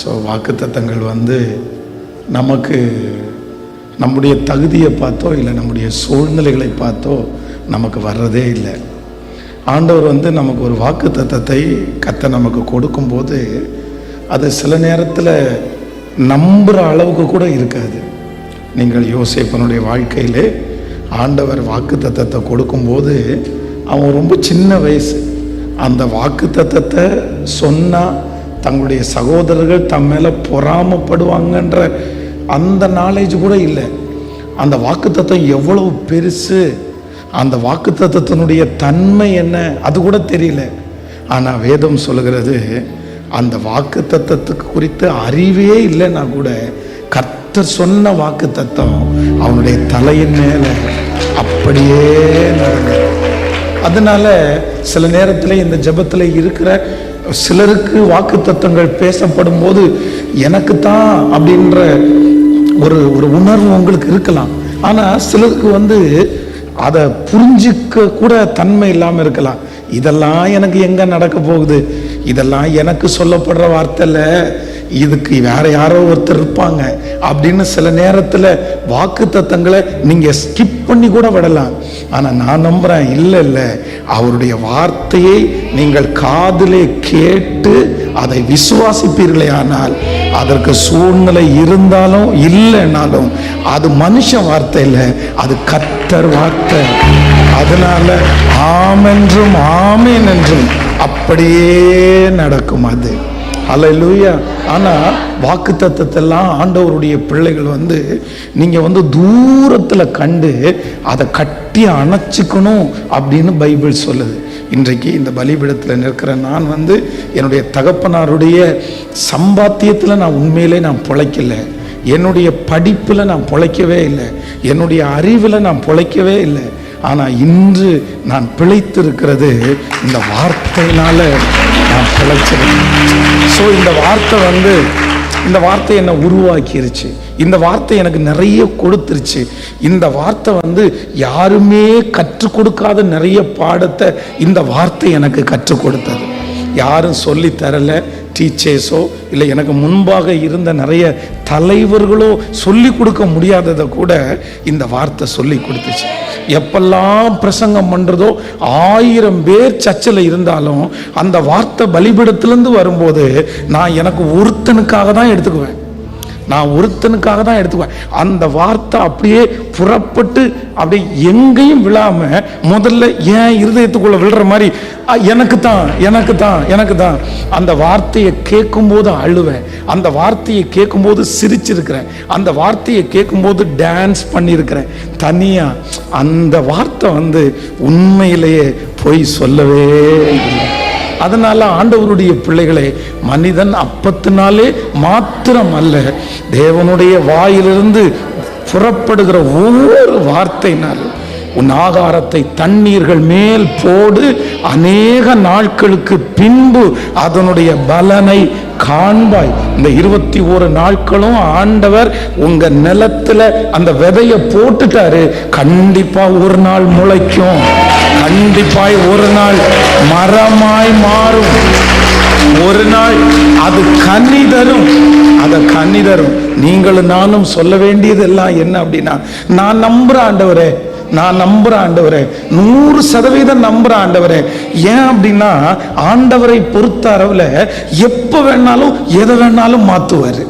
So வாக்குத்தத்தங்கள் வந்து நமக்கு நம்முடைய தகுதியை பார்த்தோ இல்லை நம்முடைய சூழ்நிலைகளை பார்த்தோ நமக்கு வர்றதே இல்லை. ஆண்டவர் வந்து நமக்கு ஒரு வாக்குத்தத்தத்தை கத்த நமக்கு கொடுக்கும்போது அது சில நேரத்தில் நம்புகிற அளவுக்கு கூட இருக்காது. நீங்கள் யோசிப்பனுடைய வாழ்க்கையிலே ஆண்டவர் வாக்குத்தத்தத்தை கொடுக்கும்போது அவன் ரொம்ப சின்ன வயசு. அந்த வாக்குத்தத்தத்தை சொன்னால் தங்களுடைய சகோதரர்கள் தம் மேலே பொறாமப்படுவாங்கன்ற அந்த நாலேஜ் கூட இல்லை. அந்த வாக்குத்தத்தம் எவ்வளவு பெருசு. அந்த வாக்குத்தத்தத்தினுடைய தன்மை என்ன? அது கூட தெரியல. ஆனால் வேதம் சொல்லுகிறது அந்த வாக்குத்தத்தத்துக்கு குறித்த அறிவே இல்லைன்னா கூட கர்த்தர் சொன்ன வாக்குத்தத்தம் அவனுடைய தலையின் மேலே அப்படியே நடந்தது. அதனால சில நேரத்தில் இந்த ஜெபத்தில் இருக்கிற சிலருக்கு வாக்குத்தத்தங்கள் பேசப்படும் போது எனக்கு தான் அப்படின்ற ஒரு ஒரு உணர்வு உங்களுக்கு இருக்கலாம். ஆனால் சிலருக்கு வந்து அதை புரிஞ்சிக்க கூட தன்மை இல்லாமல் இருக்கலாம். இதெல்லாம் எனக்கு எங்கே நடக்க போகுது? இதெல்லாம் எனக்கு சொல்லப்படுற வார்த்தையில் இதுக்கு வேற யாரோ ஒருத்தர் இருப்பாங்க. அப்படின்னு சில நேரத்தில் வாக்கு தத்தங்களை நீங்கள் ஸ்கிப் பண்ணி கூட விடலாம். ஆனால் நான் நம்புகிறேன் இல்லை இல்லை. அவருடைய வார்த்தையை நீங்கள் காதிலே கேட்டு அதை விசுவாசிப்பீர்களே ஆனால் அதற்கு சூழ்நிலை இருந்தாலும் இல்லைனாலும் அது மனுஷ வார்த்தை இல்லை அது கத்தர் வார்த்தை. அதனால ஆமென்றும் ஆமேன் என்றும் அப்படியே நடக்கும் அது. அலையிலூயா ஆனால் வாக்கு தத்தத்தெல்லாம் ஆண்டவருடைய பிள்ளைகள் வந்து நீங்கள் வந்து தூரத்தில் கண்டு அதை கட்டி அணைச்சிக்கணும் அப்படின்னு பைபிள் சொல்லுது. இன்றைக்கு இந்த பலிபீடத்தில் நிற்கிற நான் வந்து என்னுடைய தகப்பனாருடைய சம்பாத்தியத்தில் நான் உண்மையிலே நான் பிழைக்கலை. என்னுடைய படிப்பில் நான் பிழைக்கவே இல்லை. என்னுடைய அறிவில் நான் பிழைக்கவே இல்லை. ஆனால் இன்று நான் பிழைத்திருக்கிறது இந்த வார்த்தையினால நான் பிழைச்சிருக்கேன். ஸோ இந்த வார்த்தை வந்து இந்த வார்த்தை என்னை உருவாக்கிருச்சு. இந்த வார்த்தை எனக்கு நிறைய கொடுத்துருச்சு. இந்த வார்த்தை வந்து யாருமே கற்றுக் கொடுக்காத நிறைய பாடத்தை இந்த வார்த்தை எனக்கு கற்றுக் கொடுத்தது. யாரும் சொல்லி தரல டீச்சர்ஸோ இல்லை எனக்கு முன்பாக இருந்த நிறைய தலைவர்களோ சொல்லி கொடுக்க முடியாததை கூட இந்த வார்த்தை சொல்லி கொடுத்துச்சு. எப்பெல்லாம் பிரசங்கம் பண்ணுறதோ ஆயிரம் பேர் சர்ச்சில் இருந்தாலும் அந்த வார்த்தை பலிபிடத்துலேருந்து வரும்போது நான் எனக்கு ஒருத்தனுக்காக தான் எடுத்துக்குவேன். நான் ஒருத்தனுக்காக தான் எடுத்துக்குவேன். அந்த வார்த்தை அப்படியே புறப்பட்டு அப்படியே எங்கேயும் விழாம முதல்ல ஏன் இருதயத்துக்குள்ள விழுற மாதிரி எனக்கு தான் எனக்கு தான் எனக்கு தான் அந்த வார்த்தையை கேட்கும்போது அழுவேன். அந்த வார்த்தையை கேட்கும்போது சிரிச்சிருக்கிறேன். அந்த வார்த்தையை கேட்கும்போது டான்ஸ் பண்ணியிருக்கிறேன். தனியா அந்த வார்த்தை வந்து உண்மையிலேயே பொய் சொல்லவே இல்லை. அதனால ஆண்டவருடைய பிள்ளைகளே மனிதன் அப்பத்தினாலே மாத்திரம் அல்ல தேவனுடைய வாயிலிருந்து புறப்படுகிற ஒவ்வொரு வார்த்தையினாலும் உன் ஆகாரத்தை தண்ணீர்கள் மேல் போடு அநேக நாட்களுக்கு பின்பு அதனுடைய பலனை காண்பாய். இந்த இருபத்தி ஒரு நாட்களும் ஆண்டவர் உங்க நிலத்துல அந்த விதைய போட்டுட்டாரு கண்டிப்பா ஒரு நாள் முளைக்கும். கண்டிப்பாய் ஒரு நாள் மரமாய் மாறும். ஒரு நாள் அது கனி தரும். அதை கன்னி தரும். நீங்களும் நானும் சொல்ல வேண்டியதெல்லாம் என்ன அப்படின்னா நான் நம்புற ஆண்டவரே நான் நம்புற ஆண்டவரே நூறு சதவீதம் நம்புற ஆண்டவரே. ஏன் அப்படின்னா ஆண்டவரை பொறுத்த அளவுல எப்போ வேணாலும் எதை வேணாலும் மாற்றுவார்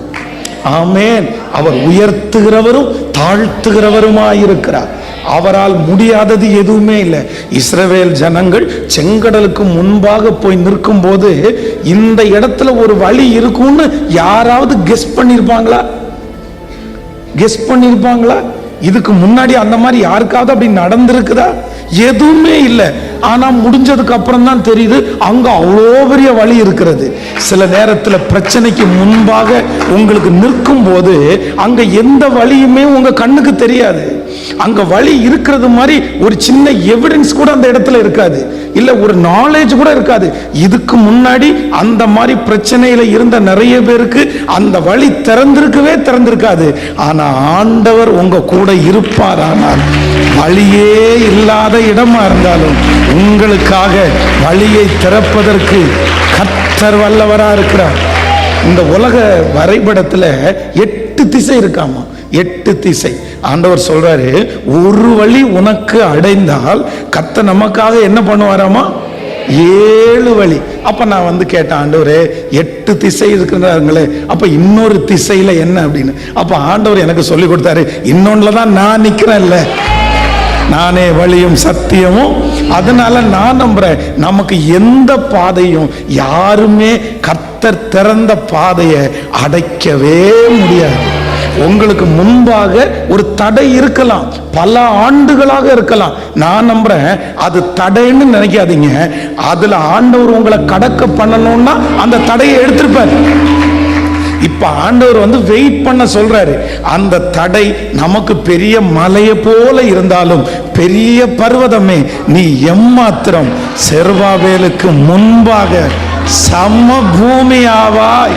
ஆமேன். அவர் உயர்த்துகிறவரும் தாழ்த்துகிறவருமாயிருக்கிறார். அவரால் முடியாதது எதுவுமே இல்லை. இஸ்ரவேல் ஜனங்கள் செங்கடலுக்கு முன்பாக போய் நிற்கும் போது இந்த இடத்துல ஒரு வழி இருக்கும்னு யாராவது கெஸ் பண்ணியிருப்பாங்களா கெஸ் பண்ணியிருப்பாங்களா இதுக்கு முன்னாடி அந்த மாதிரி யாருக்காவது அப்படி நடந்திருக்குதா? எதுவுமே இல்லை. ஆனா முடிஞ்சதுக்கு அப்புறம் தான் தெரியுது அங்க அவ்வளோ பெரிய வழி இருக்கிறது. சில நேரத்துல பிரச்சனைக்கு முன்பாக உங்களுக்கு நிற்கும் போது அங்க எந்த வழியுமே உங்க கண்ணுக்கு தெரியாது. அங்க வழி இருக்கிறது மாதிரி ஒரு சின்ன எவிடன்ஸ் கூட அந்த இடத்துல இருக்காது. இல்ல ஒரு நாலேஜ் கூட இருக்காது. இதுக்கு முன்னாடி அந்த மாதிரி பிரச்சனையில இருந்த நிறைய பேருக்கு அந்த வழி திறந்திருக்கவே திறந்திருக்காது. ஆனா ஆண்டவர் உங்க கூட இருப்பார் ஆனால் வழியே இல்லாத இடமா இருந்தாலும் உங்களுக்காக வழியை திறப்பதற்கு கத்தர் வல்லவரா இருக்கிறார். இந்த உலக வரைபடத்துல எட்டு திசை இருக்காமா? எட்டு திசை. ஆண்டவர் சொல்றாரு ஒரு வழி உனக்கு அடைந்தால் கத்த நமக்காக என்ன பண்ணுவாராமா? ஏழு வழி. அப்ப நான் வந்து கேட்டேன் ஆண்டவரே எட்டு திசை இருக்கிறாங்களே அப்ப இன்னொரு திசையில என்ன அப்படின்னு? அப்ப ஆண்டவர் எனக்கு சொல்லி கொடுத்தாரு இன்னொன்னுல தான் நான் நிக்கிறேன்ல. நானே வழியும் சத்தியமும் அதனால நான் நம்புறேன். நமக்கு எந்த பாதையும் யாருமே கர்த்தர் திறந்த பாதையை அடைக்கவே முடியாது. உங்களுக்கு முன்பாக ஒரு தடை இருக்கலாம். பல ஆண்டுகளாக இருக்கலாம். நான் நம்புறேன் அது தடைன்னு நினைக்காதீங்க. அதுல ஆண்டவர் உங்களை கடக்க பண்ணணும்னா அந்த தடையை எடுத்திருப்பார். இப்ப ஆண்டவர் வந்து வெயிட் பண்ண சொல்றாரு. அந்த தடை நமக்கு பெரிய மலையை போல இருந்தாலும் பெரிய பர்வதமே நீ எம்மாத்திரம் செர்வாவேலுக்கு முன்பாக சம பூமி ஆவாய்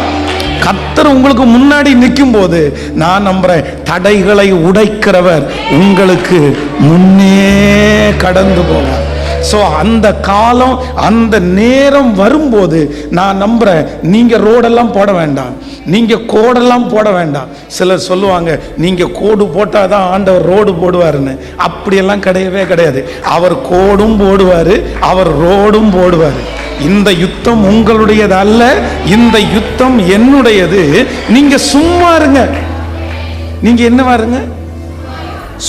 கத்தர் உங்களுக்கு முன்னாடி நிற்கும் போது நான் நம்புறேன் தடைகளை உடைக்கிறவர் உங்களுக்கு முன்னே கடந்து போவார். ஸோ அந்த காலம் அந்த நேரம் வரும்போது நான் நம்புறேன் நீங்க ரோடெல்லாம் போட வேண்டாம். நீங்க கோடெல்லாம் போட வேண்டாம். சிலர் சொல்லுவாங்க நீங்க கோடு போட்டால் தான் ஆண்டவர் ரோடு போடுவாருன்னு. அப்படியெல்லாம் கிடையவே கிடையாது. அவர் கோடும் போடுவார் அவர் ரோடும் போடுவார். இந்த யுத்தம் உங்களுடையது அல்ல இந்த யுத்தம் என்னுடையது. நீங்க சும்மா இருங்க. நீங்க என்னவா இருங்க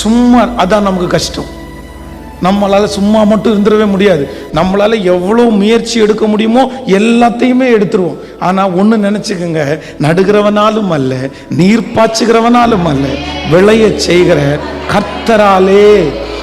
சும்மா அதான் நமக்கு கஷ்டம். நம்மளால சும்மா மட்டும் இருந்துடவே முடியாது. நம்மளால எவ்வளோ முயற்சி எடுக்க முடியுமோ எல்லாத்தையுமே எடுத்துருவோம். ஆனால் ஒன்று நினச்சிக்கோங்க. நடுகிறவனாலும் அல்ல நீர் பாய்ச்சுகிறவனாலும் அல்ல விளைய செய்கிற கர்த்தராலே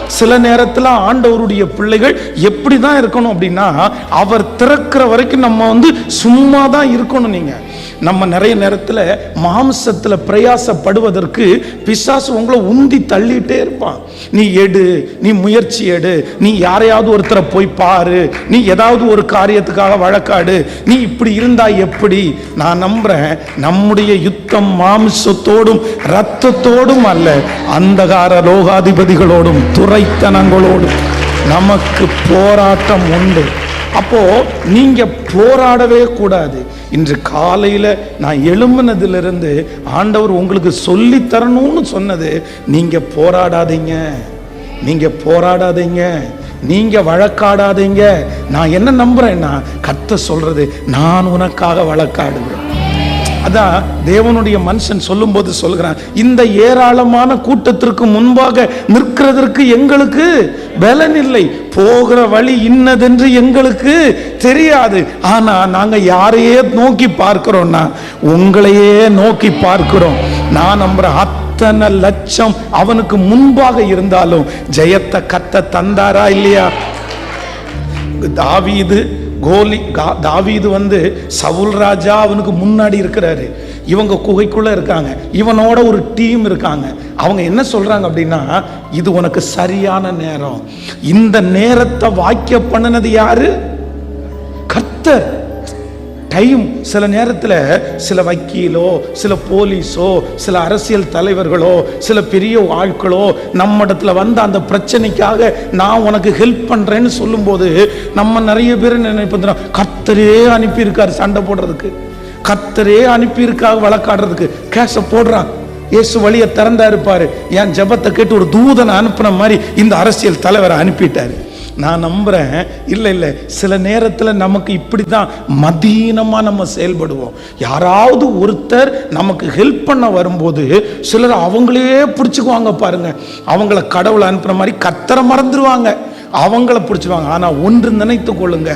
சில நேரத்தில் ஆண்டவருடைய பிள்ளைகள் எப்படி தான் இருக்கணும் அப்படின்னா அவர் திறக்கிற வரைக்கும் நம்ம வந்து சும்மா தான் இருக்கணும் நீங்கள் நம்ம நிறைய நேரத்தில் மாம்சத்தில் பிரயாசப்படுவதற்கு பிசாசு உங்களை உந்தி தள்ளிட்டே இருப்பான். நீ எடு நீ முயற்சி எடு நீ யாரையாவது ஒருத்தரை போய் பாரு நீ ஏதாவது ஒரு காரியத்துக்காக வழக்காடு நீ இப்படி இருந்தா எப்படி? நான் நம்புறேன் நம்முடைய யுத்தம் மாம்சத்தோடும் ரத்தத்தோடும் அல்ல அந்தகார லோகாதிபதிகளோடும் துறைத்தனங்களோடும். நமக்கு போராட்டம் உண்டு. அப்போ நீங்க போராடவே கூடாது. இன்று காலையில நான் எழும்பினதிலிருந்து ஆண்டவர் உங்களுக்கு சொல்லி தரணும்னு சொன்னது நீங்க போராடாதீங்க. நீங்க போராடாதீங்க. நீங்க வழக்காடாதீங்க. நான் என்ன நம்புறேன்னா கத்த சொல்றது நான் உனக்காக வழக்காடுவேன் அதான் தேவனுடைய மனுஷன் சொல்லும்போது சொல்கிறான் இந்த ஏராளமான கூட்டத்திற்கு முன்பாக நிற்கிறதற்கு எங்களுக்கு பலன் இல்லை போகிற வழி இன்னதென்று எங்களுக்கு தெரியாது. ஆனா நாங்க யாரையே நோக்கி பார்க்கிறோம்னா உங்களையே நோக்கி பார்க்கிறோம். நான் நம்புற அத்தனை லட்சம் அவனுக்கு முன்பாக இருந்தாலும் ஜெயத்தை கத்த தந்தாரா இல்லையா? தாவீது கோலி கா- தாவீது வந்து சவுல் ராஜா அவனுக்கு முன்னாடி இருக்கிறாரு. இவங்க குகைக்குள்ளே இருக்காங்க. இவனோட ஒரு டீம் இருக்காங்க. அவங்க என்ன சொல்கிறாங்க அப்படின்னா இது உனக்கு சரியான நேரம். இந்த நேரத்தை வாக்கிய பண்ணினது யாரு? கர்த்தர். டைம் சில நேரத்தில் சில வக்கீலோ சில போலீஸோ சில அரசியல் தலைவர்களோ சில பெரிய ஆட்களோ நம்ம இடத்துல வந்து அந்த பிரச்சனைக்காக நான் உனக்கு ஹெல்ப் பண்ணுறேன்னு சொல்லும்போது நம்ம நிறைய பேர் நினைப்போம் கத்தரே அனுப்பியிருக்காரு சண்டை போடுறதுக்கு. கத்தரே அனுப்பியிருக்காக வழக்காடுறதுக்கு. கேஷை போடுறான் இயேசு வழியை திறந்தா இருப்பாரு. என் ஜெபத்தை கேட்டு ஒரு தூதனை அனுப்புன மாதிரி இந்த அரசியல் தலைவரை அனுப்பிட்டாரு. நான் நம்புகிறேன் இல்லை இல்லை. சில நேரத்தில் நமக்கு இப்படி தான் மதீனமாக நம்ம செயல்படுவோம். யாராவது ஒருத்தர் நமக்கு ஹெல்ப் பண்ண வரும்போது சிலர் அவங்களே பிடிச்சிக்குவாங்க பாருங்க. அவங்கள கடவுளை அனுப்புன மாதிரி கத்தரை மறந்துடுவாங்க அவங்கள பிடிச்சிருவாங்க ஆனால் ஒன்று நினைத்து கொள்ளுங்க.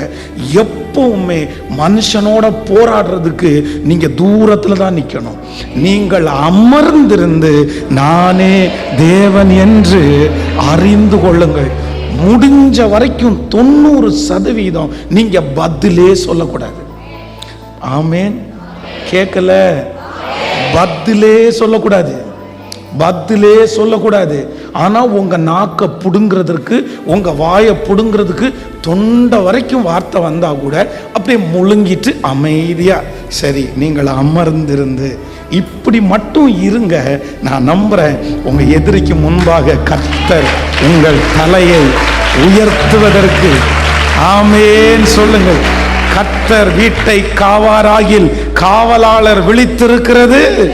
எப்பவுமே மனுஷனோட போராடுறதுக்கு நீங்கள் தூரத்தில் தான் நிற்கணும் நீங்கள் அமர்ந்திருந்து நானே தேவன் என்று அறிந்து கொள்ளுங்கள். முடிஞ்ச வரைக்கும் தொண்ணூறு சதவீதம் நீங்க பதிலே சொல்லக்கூடாது. ஆமேன். கேட்கல பதிலே சொல்லக்கூடாது. பதிலே சொல்லக்கூடாது. ஆனால் உங்கள் நாக்கை பிடுங்கிறதுக்கு உங்கள் வாயை பிடுங்கிறதுக்கு தொண்டை வரைக்கும் வார்த்தை வந்தால் கூட அப்படியே முழுங்கிட்டு அமைதியாக சரி நீங்கள் அமர்ந்திருந்து இப்படி மட்டும் இருங்க. நான் நம்புகிறேன் உங்கள் எதிரிக்கு முன்பாக கத்தர் உங்கள் தலையை உயர்த்துவதற்கு. ஆமேன். சொல்லுங்கள். கத்தர் வீட்டை காவாராகில் காவலாளர் விழித்திருக்கிறது.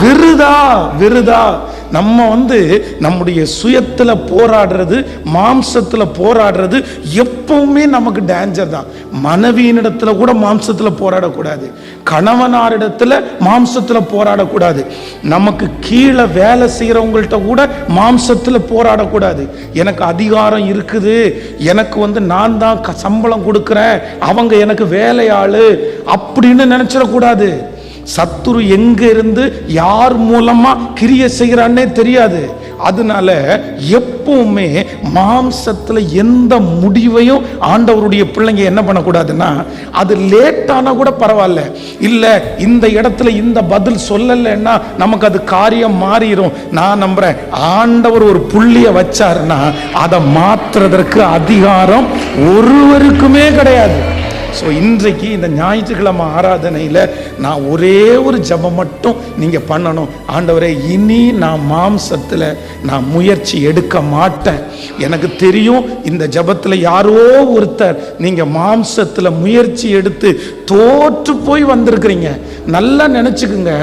விருதா விருதா. நம்ம வந்து நம்முடைய சுயத்தில் போராடுறது மாம்சத்தில் போராடுறது எப்பவுமே நமக்கு டேஞ்சர் தான். மனைவியினிடத்தில் கூட மாம்சத்தில் போராடக்கூடாது. கணவனாரிடத்தில் மாம்சத்தில் போராடக்கூடாது. நமக்கு கீழே வேலை செய்கிறவங்கள்ட்ட கூட மாம்சத்தில் போராடக்கூடாது. எனக்கு அதிகாரம் இருக்குது. எனக்கு வந்து நான் தான் க- சம்பளம் கொடுக்குறேன். அவங்க எனக்கு வேலையாளு. அப்படின்னு நினச்சிடக்கூடாது. சத்துரு எங்க இருந்து யார் மூலமா கிரிய செய்கிறான்னே தெரியாது. அதனால எப்பவுமே மாம்சத்துல எந்த முடிவையும் ஆண்டவருடைய பிள்ளைங்க என்ன பண்ணக்கூடாதுன்னா அது லேட்டானா கூட பரவாயில்ல. இல்ல இந்த இடத்துல இந்த பதில் சொல்லலைன்னா நமக்கு அது காரியம் மாறிடும் நான் நம்புறேன் ஆண்டவர் ஒரு புள்ளிய வச்சாருன்னா அதை மாத்துறதற்கு அதிகாரம் ஒருவருக்குமே கிடையாது. ஸோ இன்றைக்கு இந்த ஞாயிற்றுக்கிழமை ஆராதனையில் நான் ஒரே ஒரு ஜெபம் மட்டும் நீங்கள் பண்ணணும். ஆண்டவரே இனி நான் மாம்சத்தில் நான் முயற்சி எடுக்க மாட்டேன். எனக்கு தெரியும் இந்த ஜெபத்தில் யாரோ ஒருத்தர் நீங்கள் மாம்சத்தில் முயற்சி எடுத்து தோற்று போய் வந்திருக்கிறீங்க. நல்லா நினச்சிக்குங்க.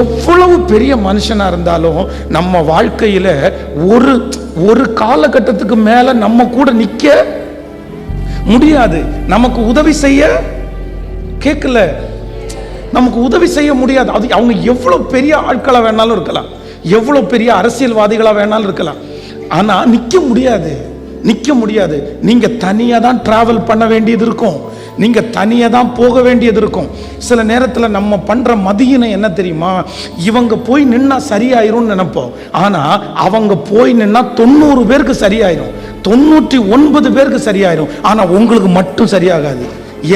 எவ்வளவு பெரிய மனுஷனாக இருந்தாலும் நம்ம வாழ்க்கையில் ஒரு ஒரு காலகட்டத்துக்கு மேலே நம்ம கூட நிற்க முடியாது. நமக்கு உதவி செய்ய கேட்கல நமக்கு உதவி செய்ய முடியாது. அது அவங்க எவ்வளோ பெரிய ஆட்களாக வேணாலும் இருக்கலாம். எவ்வளோ பெரிய அரசியல்வாதிகளாக வேணாலும் இருக்கலாம். ஆனால் நிற்க முடியாது. நிற்க முடியாது. நீங்கள் தனியாக தான் ட்ராவல் பண்ண வேண்டியது இருக்கும். நீங்கள் தனியாக தான் போக வேண்டியது இருக்கும். சில நேரத்தில் நம்ம பண்ணுற மதியினை என்ன தெரியுமா? இவங்க போய் நின்னா சரியாயிரும்னு நினைப்போம். ஆனால் அவங்க போய் நின்னா தொண்ணூறு பேருக்கு சரியாயிரும். தொண்ணூற்றி ஒன்பது பேருக்கு சரியாயிரும். ஆனா உங்களுக்கு மட்டும் சரியாகாது.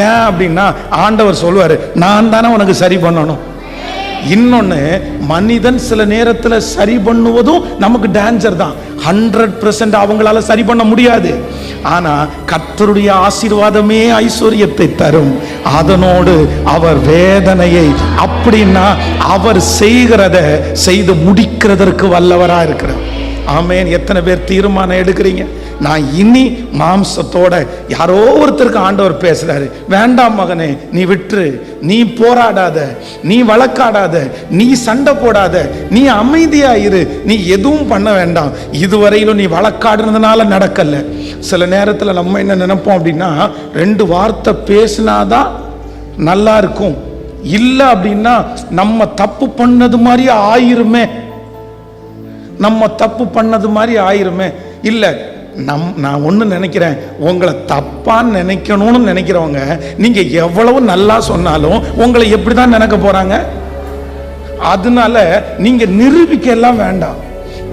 ஏன் அப்படின்னா ஆண்டவர் சொல்லுவார் நான் தானே உனக்கு சரி பண்ணணும். இன்னொன்று மனிதன் சில நேரத்தில் சரி பண்ணுவதும் நமக்கு டேஞ்சர் தான். ஹண்ட்ரட் பர்சன்ட் அவங்களால சரி பண்ண முடியாது. ஆனால் கர்த்தருடைய ஆசீர்வாதமே ஐஸ்வர்யத்தை தரும். அதனோடு அவர் வேதனையை அப்படின்னா அவர் செய்கிறத செய்து முடிக்கிறதற்கு வல்லவராக இருக்கிறார். ஆமேன். எத்தனை பேர் தீர்மானம் எடுக்கிறீங்க? நான் இனி மாம்சத்தோட யாரோ ஒருத்தருக்கு ஆண்டவர் பேசுறாரு. வேண்டாம் மகனே நீ விட்டுரு. நீ போராடாத. நீ வழக்காடாத. நீ சண்டை போடாத. நீ அமைதியாயிரு. நீ எதுவும் பண்ண வேண்டாம். இதுவரையிலும் நீ வழக்காடுனதுனால நடக்கல. சில நேரத்தில் நம்ம என்ன நினைப்போம் அப்படின்னா ரெண்டு வார்த்தை பேசினாதான் நல்லா இருக்கும். இல்லை அப்படின்னா நம்ம தப்பு பண்ணது மாதிரி ஆயிருமே. நம்ம தப்பு பண்ணது மாதிரி ஆயிருமே. இல்லை நம் நான் ஒன்று நினைக்கிறேன். உங்களை தப்பான்னு நினைக்கணும்னு நினைக்கிறவங்க நீங்கள் எவ்வளவு நல்லா சொன்னாலும் உங்களை எப்படி தான் நினைக்க போகிறாங்க அதனால நீங்கள் நிரூபிக்க எல்லாம் வேண்டாம்.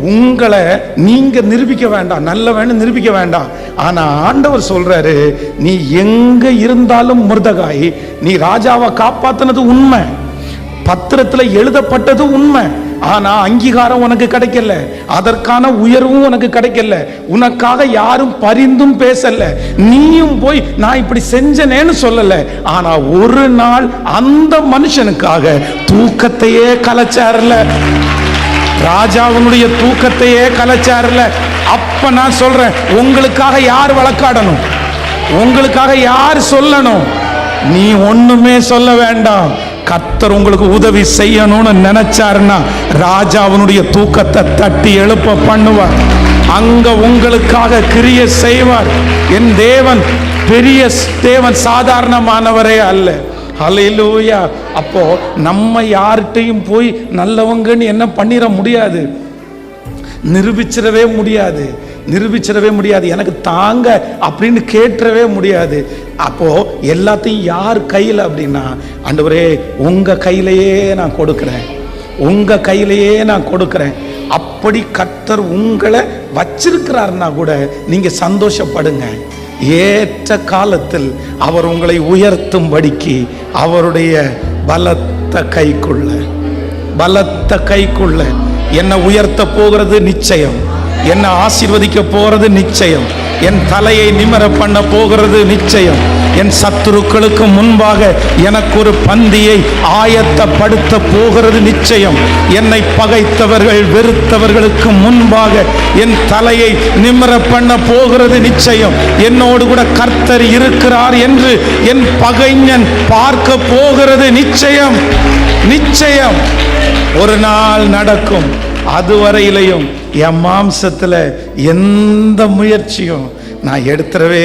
உங்களை நீங்க நிரூபிக்க வேண்டாம். நல்லவன்னு நிரூபிக்க வேண்டாம். ஆனா ஆண்டவர் சொல்றாரு நீ எங்க இருந்தாலும் முருதகாய் நீ ராஜாவை காப்பாத்துனது உண்மை. பத்திரத்துல எழுதப்பட்டது உண்மை. ஆனா அங்கீகாரம் உனக்கு கிடைக்கல. அதற்கான உயர்வும் உனக்கு கிடைக்கல. உனக்காக யாரும் பரிந்தும் பேசல. நீயும் போய் நான் இப்படி செஞ்சனேன்னு சொல்லல. ஆனா ஒரு நாள் அந்த மனுஷனுக்காக தூக்கத்தையே கலைச்சார்ல. ராஜாவினுடைய தூக்கத்தையே கலைச்சார்ல. அப்ப நான் சொல்றேன் உங்களுக்காக யார் வழக்காடணும்? உங்களுக்காக யார் சொல்லணும்? நீ ஒண்ணுமே சொல்ல வேண்டாம். கத்தர் உங்களுக்கு உதவி செய்யணும்னு நினைச்சாருன்னா ராஜாவினுடைய தூக்கத்தை தட்டி எழுப்ப பண்ணுவார். அங்க உங்களுக்காக கிரிய செய்வார். என் தேவன் பெரிய தேவன் சாதாரணமானவரே அல்ல. அலையிலூயா அப்போ நம்ம யார்கிட்டையும் போய் நல்லவங்கன்னு என்ன பண்ணிட முடியாது? நிரூபிச்சிடவே முடியாது. நிரூபிச்சிடவே முடியாது. எனக்கு தாங்க அப்படின்னு கேட்டுறவே முடியாது. அப்போ எல்லாத்தையும் யார் கையில் அப்படின்னா ஆண்டவரே உங்கள் கையிலையே நான் கொடுக்குறேன். உங்கள் கையிலையே நான் கொடுக்குறேன். அப்படி கத்தர் உங்களை வச்சிருக்கிறாருன்னா கூட நீங்கள் சந்தோஷப்படுங்க. ஏற்ற காலத்தில் அவர் உங்களை உயர்த்தும்படிக்கு அவருடைய பலத்த கைக்குள்ள பலத்த கைக்குள்ள என்னை உயர்த்த போகிறது நிச்சயம். என்னை ஆசீர்வதிக்க போகிறது நிச்சயம். என் தலையை நிமர பண்ண போகிறது நிச்சயம். என் சத்துருக்களுக்கு முன்பாக எனக்கு ஒரு பந்தியை ஆயத்தப்படுத்த போகிறது நிச்சயம். என்னை பகைத்தவர்கள் வெறுத்தவர்களுக்கு முன்பாக என் தலையை நிமர பண்ண போகிறது நிச்சயம். என்னோடு கூட கர்த்தர் இருக்கிறார் என்று என் பகைஞன் பார்க்க போகிறது நிச்சயம். நிச்சயம். ஒரு நாள் நடக்கும். அதுவரையிலையும் என் மாம்சத்தில் எந்த முயற்சியும் நான் எடுத்துடவே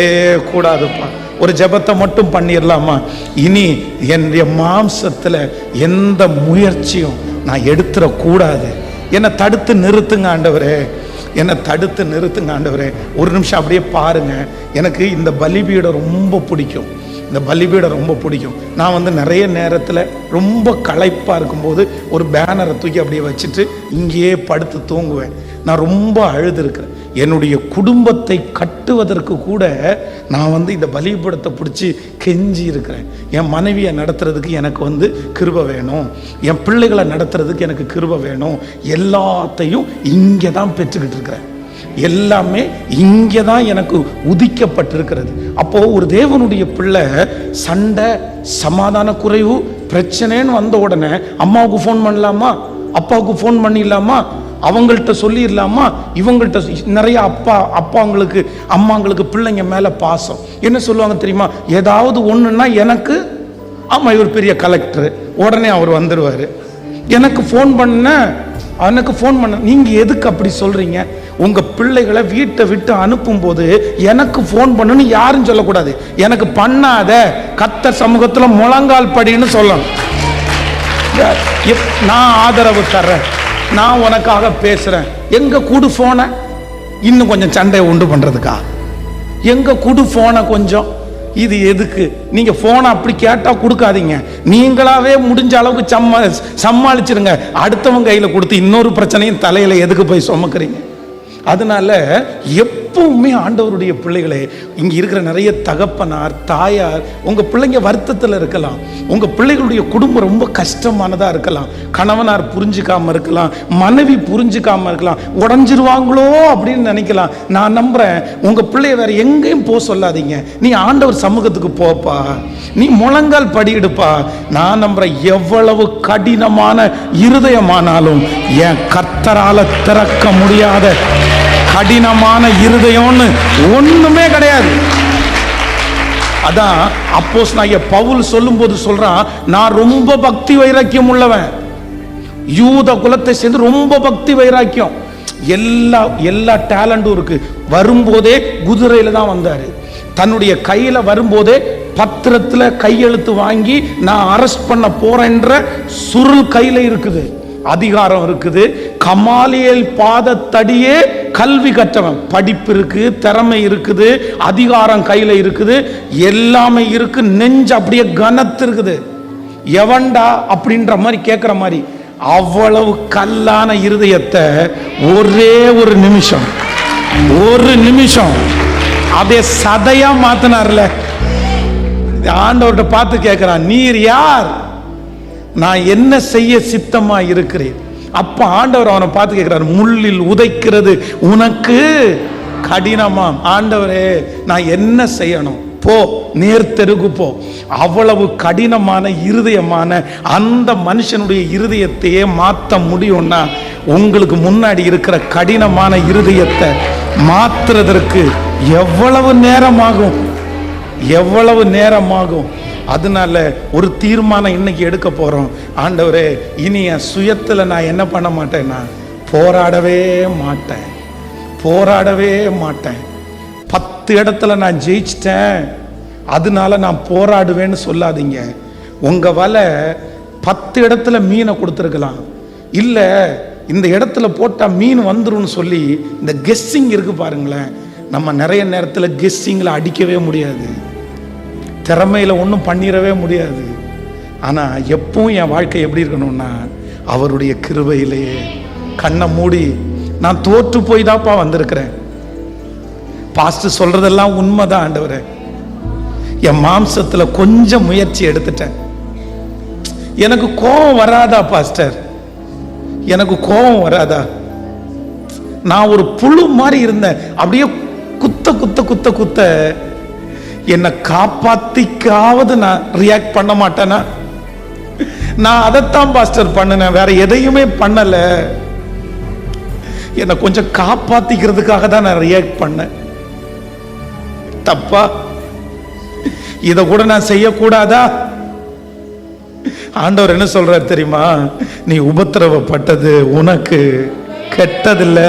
கூடாதுப்பா. ஒரு ஜெபத்தை மட்டும் பண்ணிடலாமா இனி என் என் எந்த முயற்சியும் நான் எடுத்துடக்கூடாது என்னை தடுத்து நிறுத்துங்க ஆண்டவரே. என்னை தடுத்து நிறுத்துங்க ஆண்டவரே. ஒரு நிமிஷம் அப்படியே பாருங்க. எனக்கு இந்த பலிபீடம் ரொம்ப பிடிக்கும். இந்த பலிபீடம் ரொம்ப பிடிக்கும். நான் வந்து நிறைய நேரத்தில் ரொம்ப களைப்பாக இருக்கும்போது ஒரு பேனரை தூக்கி அப்படியே வச்சுட்டு இங்கேயே படுத்து தூங்குவேன். நான் ரொம்ப அழுதுருக்கிறேன். என்னுடைய குடும்பத்தை கட்டுவதற்கு கூட நான் வந்து இந்த பலிபீடத்தை பிடிச்சி கெஞ்சி இருக்கிறேன் என் மனைவியை நடத்துறதுக்கு எனக்கு வந்து கிருப வேணும். என் பிள்ளைகளை நடத்துறதுக்கு எனக்கு கிருப வேணும். எல்லாத்தையும் இங்கே தான் பெற்றுக்கிட்டு இருக்கிறேன். எல்லாமே இங்கே தான் எனக்கு உதிக்கப்பட்டிருக்கிறது. அப்போது ஒரு தேவனுடைய பிள்ளை சண்டை சமாதான குறைவு பிரச்சனைன்னு வந்த உடனே அம்மாவுக்கு ஃபோன் பண்ணலாமா? அப்பாவுக்கு ஃபோன் பண்ணிடலாமா? அவங்கள்ட்ட சொல்லிடலாமா? இவங்கள்ட்ட நிறைய அப்பா அப்பாங்களுக்கு அம்மாங்களுக்கு பிள்ளைங்க மேலே பாசம். என்ன சொல்லுவாங்க தெரியுமா? ஏதாவது ஒன்றுன்னா எனக்கு ஆமாம் இவர் பெரிய கலெக்டர் உடனே அவர் வந்துடுவார் எனக்கு ஃபோன் பண்ண எனக்கு ஃபோன் பண்ண நீங்கள் எதுக்கு அப்படி சொல்கிறீங்க உங்கள் பிள்ளைகளை வீட்டை விட்டு அனுப்பும்போது எனக்கு ஃபோன் பண்ணுன்னு யாரும் சொல்லக்கூடாது. எனக்கு பண்ணாத கத்த சமூகத்தில் முழங்கால் படின்னு சொல்லணும். எப்- நான் ஆதரவு தர்றேன். நான் உனக்காக பேசுகிறேன் எங்கள் கூடு ஃபோனை இன்னும் கொஞ்சம் சண்டையை உண்டு பண்ணுறதுக்கா எங்கள் குடு ஃபோனை கொஞ்சம்? இது எதுக்கு? நீங்க போனை அப்படி கேட்டா கொடுக்காதீங்க. நீங்களாவே முடிஞ்ச அளவுக்கு சம்ம சமாளிச்சிருங்க. அடுத்தவங்க கையில கொடுத்து இன்னொரு பிரச்சனையும் தலையில எதுக்கு போய் சுமக்குறீங்க? அதனால எப் எப்பவுமே ஆண்டவருடைய பிள்ளைகளே இங்க இருக்கிற நிறைய தகப்பனார் தாயார் உங்க பிள்ளைங்க வருத்தத்தில் இருக்கலாம். உங்க பிள்ளைகளுடைய குடும்பம் ரொம்ப கஷ்டமானதா இருக்கலாம். கணவனார் புரிஞ்சுக்காம இருக்கலாம். மனைவி புரிஞ்சுக்காம இருக்கலாம். உடஞ்சிருவாங்களோ அப்படின்னு நினைக்கலாம். நான் நம்புறேன் உங்க பிள்ளைய வேற எங்கேயும் போக சொல்லாதீங்க. நீ ஆண்டவர் சமூகத்துக்கு போப்பா. நீ முழங்கால் படியிடுப்பா. நான் நம்புறேன் எவ்வளவு கடினமான இருதயமானாலும் என் கர்த்தரால திறக்க முடியாத கடினமான இருதயம்னு ஒண்ணுமே கிடையாது. அதான் அப்போஸ் நான் பவுல் சொல்லும்போது சொல்றான் நான் ரொம்ப பக்தி வைராக்கியம் உள்ளவன். யூத குலத்தை சேர்ந்து ரொம்ப பக்தி வைராக்கியம். எல்லா எல்லா டேலண்டும் இருக்கு. வரும்போதே குதிரையில தான் வந்தாரு. தன்னுடைய கையில வரும்போதே பத்திரத்துல கையெழுத்து வாங்கி நான் அரெஸ்ட் பண்ண போறேன்ற சுருள் கையில இருக்குது. அதிகாரம் இருக்குது. கமாலியல் பாதத்தடியே கல்வி கற்றவன். படிப்பு இருக்கு திறமை இருக்குது அதிகாரம் கையில் இருக்குது எல்லாமே இருக்கு நெஞ்சு அப்படியே கனத்து இருக்குது. எவன்டா அப்படின்ற மாதிரி கேட்குற மாதிரி. அவ்வளவு கல்லான இருதயத்தை ஒரே ஒரு நிமிஷம் ஒரு நிமிஷம் அதே சதையா மாத்தினார்ல. ஆண்டவர்கிட்ட பார்த்து கேட்கிறான் நீர் யார்? நான் என்ன செய்ய சித்தமா இருக்கிறேன்? அப்ப ஆண்டவர் அவனை பார்த்து கேட்கிறார் முள்ளில் உதைக்கிறது உனக்கு கடினமாம் ஆண்டவரே நான் என்ன செய்யணும்? போ நேர்த்தெருகு போ. அவ்வளவு கடினமான இருதயமான அந்த மனுஷனுடைய இருதயத்தையே மாற்ற முடியும்னா உங்களுக்கு முன்னாடி இருக்கிற கடினமான இருதயத்தை மாத்துறதற்கு எவ்வளவு நேரமாகும்? எவ்வளவு நேரமாகும்? அதனால ஒரு தீர்மானம் இன்னைக்கு எடுக்க போகிறோம் ஆண்டவரே இனி என் சுயத்தில் நான் என்ன பண்ண மாட்டேன்னா போராடவே மாட்டேன். போராடவே மாட்டேன். பத்து இடத்துல நான் ஜெயிச்சிட்டேன். அதனால நான் போராடுவேன்னு சொல்லாதீங்க. உங்கள் வலை பத்து இடத்துல மீனை கொடுத்துருக்கலாம். இல்லை இந்த இடத்துல போட்டால் மீன் வந்துடும் சொல்லி இந்த கெஸ்ஸிங் இருக்குது பாருங்களேன். நம்ம நிறைய நேரத்தில் கெஸ்ஸிங்கில் அடிக்கவே முடியாது. திறமையில் ஒன்றும் பண்ணிடவே முடியாது. ஆனால் எப்பவும் என் வாழ்க்கை எப்படி இருக்கணும்னா அவருடைய கிருபையிலேயே கண்ணை மூடி நான் தோற்று போய் தான்ப்பா வந்திருக்கிறேன். பாஸ்ட் சொல்றதெல்லாம் உண்மைதான் ஆண்டவரே. என் மாம்சத்தில் கொஞ்சம் முயற்சி எடுத்துட்டேன். எனக்கு கோபம் வராதா பாஸ்டர்? எனக்கு கோபம் வராதா? நான் ஒரு புழு மாதிரி இருந்தேன். அப்படியே குத்த குத்த குத்த குத்த என்னை காப்பாத்திக்காவது நான் ரியாக்ட் பண்ண மாட்டேனா? நான் அதைத்தான் பாஸ்டர் பண்ணினேன். வேற எதையுமே பண்ணல. என்னை கொஞ்சம் காப்பாத்திக்கிறதுக்காக தான் நான் ரியாக்ட் பண்ணேன். தப்பா? இதை கூட நான் செய்யக்கூடாதா? ஆண்டவர் என்ன சொல்றார் தெரியுமா? நீ உபத்திரவப்பட்டது உனக்கு கெட்டதில்ல.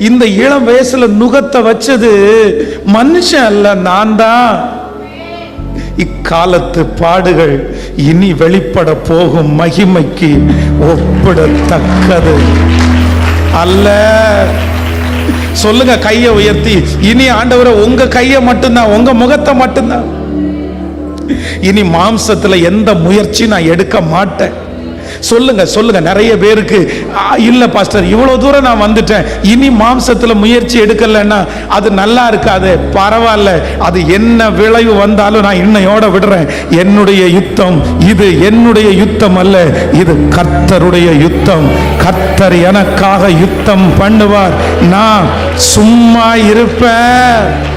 இந்த இளம் வயசுல நுகத்தை வச்சது மனுஷன் அல்ல நான் தான். இக்காலத்து பாடுகள் இனி வெளிப்பட போகும் மகிமைக்கு ஒப்பிடத்தக்கது. அல்ல. சொல்லுங்க கையை உயர்த்தி. இனி ஆண்டவரை உங்க கையை மட்டும்தான் உங்க முகத்தை மட்டும்தான். இனி மாம்சத்துல எந்த முயற்சி நான் எடுக்க மாட்டேன். சொல்லுங்க சொல்லுங்க. நிறைய பேருக்கு இல்லை இல்ல பாஸ்டர் இவ்வளவு தூரம் நான் வந்துட்டேன். இனி மாம்சத்தில் முயற்சி எடுக்கலைன்னா அது நல்லா இருக்காது. பரவாயில்ல. அது என்ன விளைவு வந்தாலும் நான் இன்னையோட விடுறேன். என்னுடைய யுத்தம் இது. என்னுடைய யுத்தம் அல்ல. இது கர்த்தருடைய யுத்தம். கர்த்தர் எனக்காக யுத்தம் பண்ணுவார். நான் சும்மா இருப்பேன்.